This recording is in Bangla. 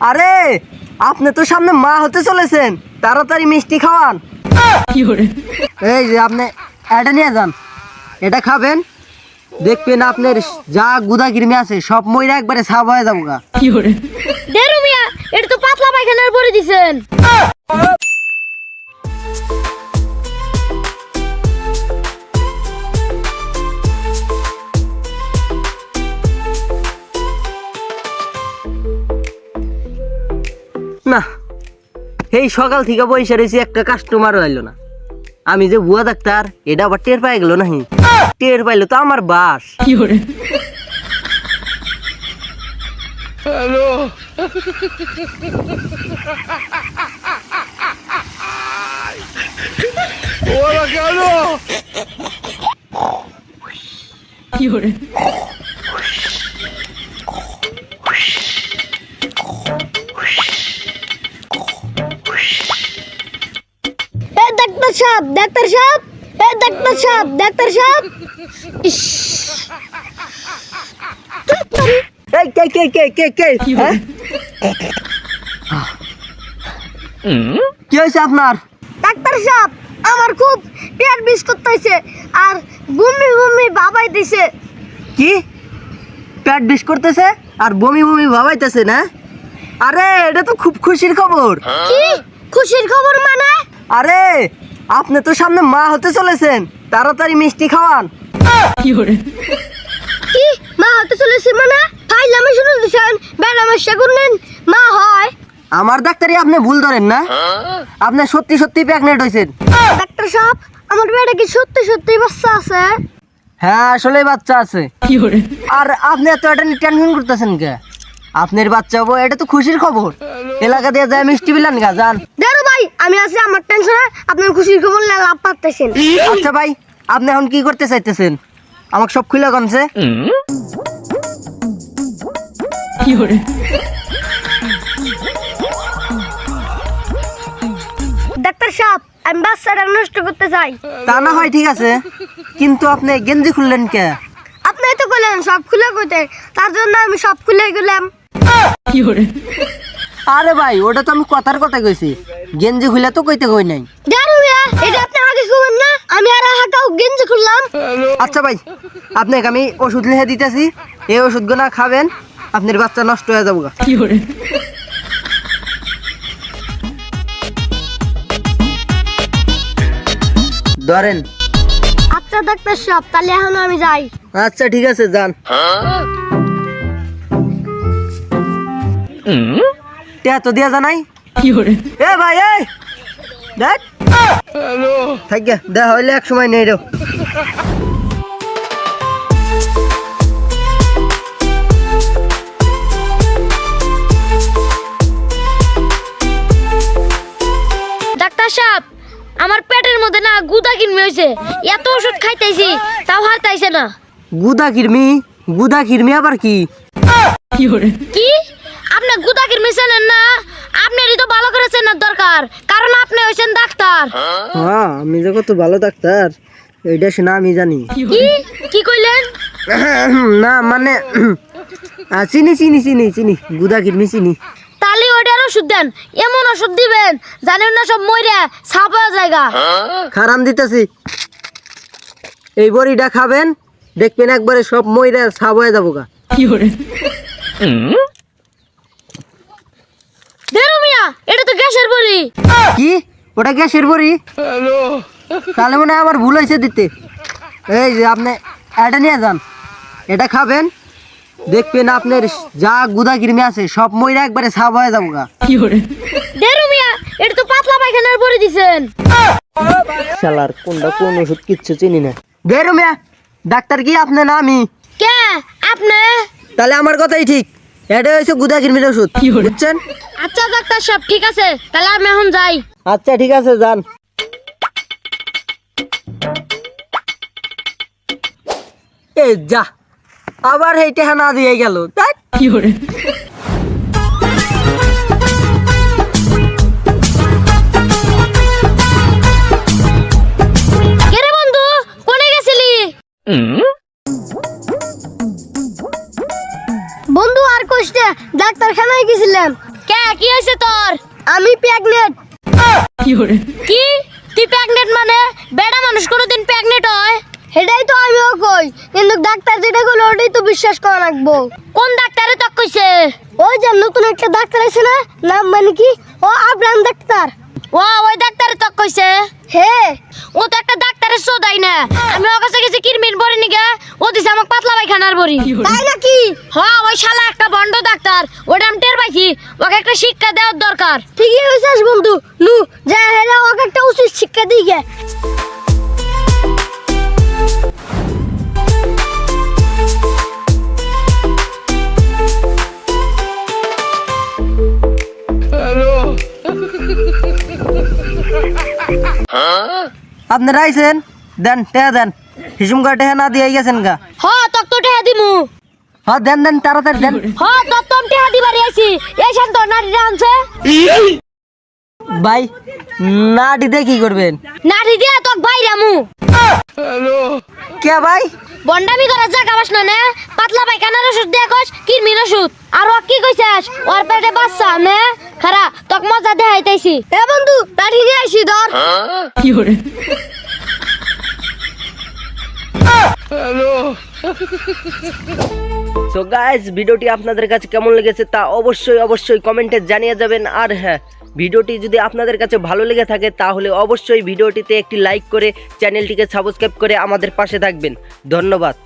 আরে আপনি তো সামনে মা হতে চলেছেন তাড়াতাড়ি মিষ্টি খাওয়ান। এই যে আপনি এটা নিয়ে যান। এটা খাবেন দেখবেন আপনার যা গুদা কিরমি আছে সব ময়রা একবারে সাব হয়ে যাব গা দেরু মিয়া এটা তো পাতলা পায়খানার পরে দিছেন। না এই সকাল থেকে বসে রয়েছি একটা কাস্টমার হইল না। আমি যে বুয়া ডাক্তার এটা আবার টের পাই গেল নাহি? টের পাইলো তো আমার বাস। এ ডাক্তার সাহেব ডাক্তার সাহেব এ ডাক্তার সাহেব ডাক্তার সাহেব। ইস। এই কে কে কে কে কে? হ্যাঁ? কি হয়েছে আপনার? ডাক্তার সাহেব আমার খুব পেট বিষ করতেছে আর বমি বমি বাবাই দিছে কি? পেট বিষ করতেছে আর বমি বমি ভাবাইতেছে না? আরে এটা তো খুব খুশির খবর। কি? খুশির খবর মানে? আরে আপনি তো সামনে মা হতে চলেছেন তাড়াতাড়ি মিষ্টি খাওয়ান। কি মা হতে চলেছে মানে? ফাইলামে শুনে দিছেন বেড়ামেশা করলেন মা হয়। আমার ডাক্তারি আপনি ভুল ধরেন না? আপনি সত্যি সত্যি প্রেগনেন্ট হয়েছেন। ডাক্তার সাহেব আমার পেটে কি সত্যি সত্যি বাচ্চা আছে? হ্যাঁ আসলে বাচ্চা আছে। আর আপনি এত এটা টেনশন করতেছেন কে? আপনার বাচ্চা হব এটা তো খুশির খবর। এলাকা দিয়ে যায় মিষ্টি বিলান গা যান। ভাই আমি আছি আমার টেনশনে আপনার খুশির খবর লাভ পাচ্ছেন আচ্ছা ভাই আপনি এখন কি করতে চাইতেছেন? আমাকে সব খুলে কমছে ডাক্তার সাহেব আমি বাচ্চাটা নষ্ট করতে চাই। তা না হয় ঠিক আছে। কিন্তু আপনি গেঞ্জি খুললেন কে? আপনি তো কইলেন সব খুলে কইতে তার জন্য আমি সব খুলে গেলাম। আরে ভাই ওটা তো আমি কথার কথা কইছি। গেঞ্জি খুলে তো কইতে কই নাই। এটা আপনি আগে খুবেন না? আমি আর হাঁটাও গেঞ্জি খুললাম। আচ্ছা ভাই আপনাকে আমি ওষুধ লিখে দিতেছি। এই ওষুধগুলো খাবেন আপনার বাচ্চা নষ্ট হয়ে যাব গা। ধরেন। আচ্ছা ডাক্তার সাহেব তাহলে এখন আমি যাই। আচ্ছা ঠিক আছে যান। টিয়া তো দিয়া জানাই। এ ভাই এই! দেখ। থাক গে দেখা হইলে এক সময় নেই রে ডাক্তার সাহেব আমার পেটের মধ্যে না গুদা কিনমি হয়েছে এত ওষুধ খাইতেছি তাও হারতাইছে না। গুদা কিরমি? গুদা কিরমি আবার কি? কি? আপনি গুদা কিনমি চেনেন না? আপনারই তো ভালো করে চেনার দরকার কারণ আপনি হয়েছেন ডাক্তার। হ্যাঁ আমি যে কত ভালো ডাক্তার এইটা শোনা আমি জানি। কি? কি কইলেন? না মানে চিনি চিনি চিনি চিনি গুদা কিরমি চিনি। তাহলে ওইটার ওষুধ দেন এমন ওষুধ দিবেন জানেন না সব মইরা ছাপা জায়গা। খারাম দিতেছি। এই বড়িটা খাবেন দেখবেন একবারে সব ময়রা সাব হয়ে যাব গা দেরো মিয়া এটা তো গ্যাসের বড়ি কি? ওটা গ্যাসের বড়ি? তাহলে মনে হয় আমার ভুল হয়েছে দিতে। এই যে আপনি এটা নিয়ে যান। এটা খাবেন। দেখবেন আপনার যা গুদা কিরমি আছে সব ময়রা একবারে সাব হয়ে যাব গা। দেরো মিয়া এটা তো পাতলা পায়খানার বড়ি দিছেন। শালার কোনটা কোন ওষুধ কিচ্ছু চিনি না। বেরো মিয়া ডাক্তার কি আপনি না আমি? কে? আপনি? তাহলে আমার কথাই ঠিক। এটা হয়েছে গুদা কিরমির ওষুধ। বুঝছেন? আচ্ছা ডাক্তার সাহেব ঠিক আছে। তাহলে আমি এখন যাই। আচ্ছা ঠিক আছে যান। এ যা আবার হেইটে হানা না দিয়ে গেল। তাই কেরে গেছিলাম কে কে কি হয়েছে তোর? আমি প্রেগনেন্ট কি তুই প্রেগনেন্ট মানে? বেড়া মানুষ কোনোদিন প্রেগনেন্ট হয়? সেটাই তো আমিও কই। কিন্তু ডাক্তার যেটা বলে ওটাই তো বিশ্বাস করা লাগবো। কোন ডাক্তারে তক কইছে ওই যে নতুন একটা ডাক্তার আছে না? নাম মানে কি? ও আবরাম ডাক্তার। ও ওই ডাক্তারে তো কইছে। হে? ও তো একটা ডাক্তারের সোদাই না। আমি ওর কাছে গেছি কিরমিন বড়ি নিগা। ও দিছে আমাকে পাতলা পায়খানার বড়ি। তাই নাকি? হ্যাঁ ওই শালা একটা বন্ড ডাক্তার। ওটা আমি টের পাইছি। ওকে একটা শিক্ষা দেওয়ার দরকার। ঠিকই হয়েছিস বন্ধু। নু যা হেলে ওকে একটা উচিত শিক্ষা দিই গে। আপনারা আইছেন দেন টেহা দেন। হিসুম করে টেহা না দিয়ে গেছেন গা। হ্যাঁ তক তো টেহা দিমু। হ্যাঁ দেন দেন তাড়াতাড়ি দেন। হ্যাঁ তক তো টেহা দিবারই আইছি। এই শান্ত নারী আনছে। ভাই না দিতে কি করবেন? নারী দিয়া তক বাইরে আমু কে ভাই? বন্ডামি করার জায়গা বাস না নে? পাতলা পায়খানার ওষুধ দিয়া কস কিরমির ওষুধ। আর ও কি কইছাস? ওর পেটে বাচ্চা নে? তক মজা দেখাইতেছি। এ বন্ধু লাঠি নিয়ে আসি ধর। সো গাইস ভিডিওটি আপনাদের কাছে কেমন লেগেছে তা অবশ্যই অবশ্যই কমেন্টে জানিয়ে যাবেন। আর হ্যাঁ ভিডিওটি যদি আপনাদের কাছে ভালো লেগে থাকে তাহলে অবশ্যই ভিডিওটিতে একটি লাইক করে চ্যানেলটিকে সাবস্ক্রাইব করে আমাদের পাশে থাকবেন। ধন্যবাদ।